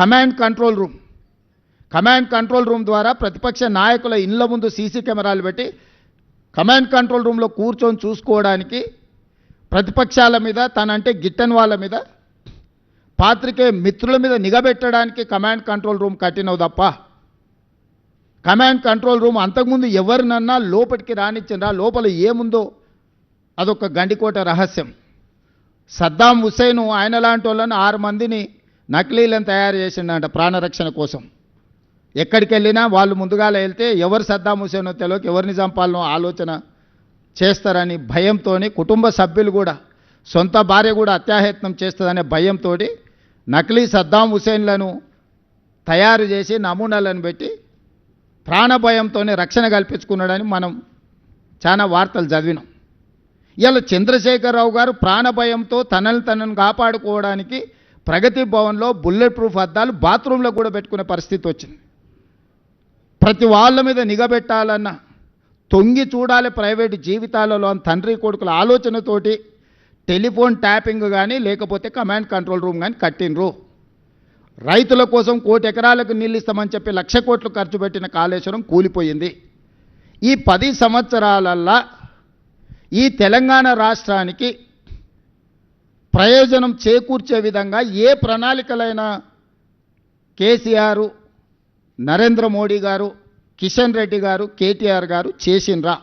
Command control room. Command control room ద్వారా ప్రతిపక్ష నాయకుల ఇళ్ళ ముందు సీసీ కెమెరాలు పెట్టి కమాండ్ కంట్రోల్ రూమ్లో కూర్చొని చూసుకోవడానికి ప్రతిపక్షాల మీద తనంటే గిట్టని వాళ్ళ మీద పాత్రికే మిత్రుల మీద నిఘబెట్టడానికి కమాండ్ కంట్రోల్ రూమ్ కట్టినవు తప్ప కమాండ్ కంట్రోల్ రూమ్ అంతకుముందు ఎవరినన్నా లోపలికి రానిచ్చిండ్రా లోపల ఏముందో అదొక గండికోట రహస్యం. సద్దాం హుసేను ఆయన లాంటి వాళ్ళని ఆరు మందిని నకిలీలను తయారు చేసిండంట ప్రాణరక్షణ కోసం. ఎక్కడికి వెళ్ళినా వాళ్ళు ముందుగాల వెళ్తే ఎవరు సద్దాం హుసేనో తెలియక ఎవరిని చంపాలనో ఆలోచన చేస్తారని భయంతో కుటుంబ సభ్యులు కూడా సొంత భార్య కూడా అత్యాయత్నం చేస్తుందనే భయంతో నకిలీ సద్దాం హుసేన్లను తయారు చేసి నమూనాలను పెట్టి ప్రాణభయంతోనే రక్షణ కల్పించుకున్నాడని మనం చాలా వార్తలు చదివినాం. ఇలా చంద్రశేఖరరావు గారు ప్రాణభయంతో తనని తనను కాపాడుకోవడానికి ప్రగతి భవన్లో బుల్లెట్ ప్రూఫ్ అద్దాలు బాత్రూంలో కూడా పెట్టుకునే పరిస్థితి వచ్చింది. ప్రతి వాళ్ళ మీద నిఘబెట్టాలన్న తొంగి చూడాలి ప్రైవేటు జీవితాలలో తండ్రి కొడుకుల ఆలోచనతోటి టెలిఫోన్ ట్యాపింగ్ కానీ లేకపోతే కమాండ్ కంట్రోల్ రూమ్ కానీ కట్టినరు రైతుల కోసం కోటి ఎకరాలకు నీళ్ళు ఇస్తామని చెప్పి లక్ష కోట్లు ఖర్చు పెట్టిన కాళేశ్వరం కూలిపోయింది. ఈ పది సంవత్సరాలల్లా ఈ తెలంగాణ రాష్ట్రానికి ప్రయోజనం చేకూర్చే విధంగా ఏ ప్రణాళికలైనా కేసీఆర్ నరేంద్ర మోడీ గారు కిషన్ రెడ్డి గారు కేటీఆర్ గారు చేసిండ్రా